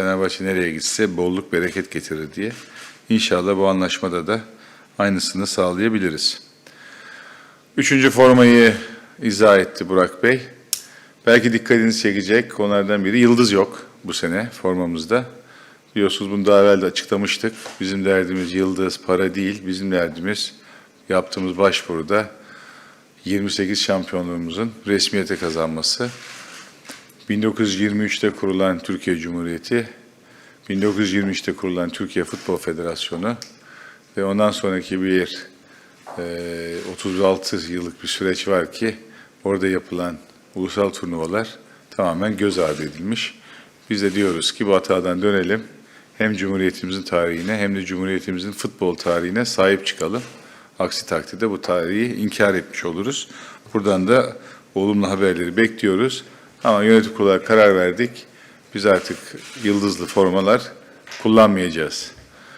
Fenerbahçe nereye gitse bolluk bereket getirir diye. İnşallah bu anlaşmada da aynısını sağlayabiliriz. Üçüncü formayı izah etti Burak Bey. Belki dikkatinizi çekecek konulardan biri yıldız yok bu sene formamızda. Biliyorsunuz bunu daha evvel de açıklamıştık. Bizim derdimiz yıldız, para değil. Bizim derdimiz yaptığımız başvuruda 28 şampiyonluğumuzun resmiyete kazanması. 1923'te kurulan Türkiye Cumhuriyeti, 1923'te kurulan Türkiye Futbol Federasyonu ve ondan sonraki bir e, 36 yıllık bir süreç var ki orada yapılan ulusal turnuvalar tamamen göz ardı edilmiş. Biz de diyoruz ki bu hatadan dönelim. Hem Cumhuriyetimizin tarihine hem de Cumhuriyetimizin futbol tarihine sahip çıkalım. Aksi takdirde bu tarihi inkar etmiş oluruz. Buradan da olumlu haberleri bekliyoruz. Ama yönetim kurulu karar verdik. Biz artık yıldızlı formalar kullanmayacağız.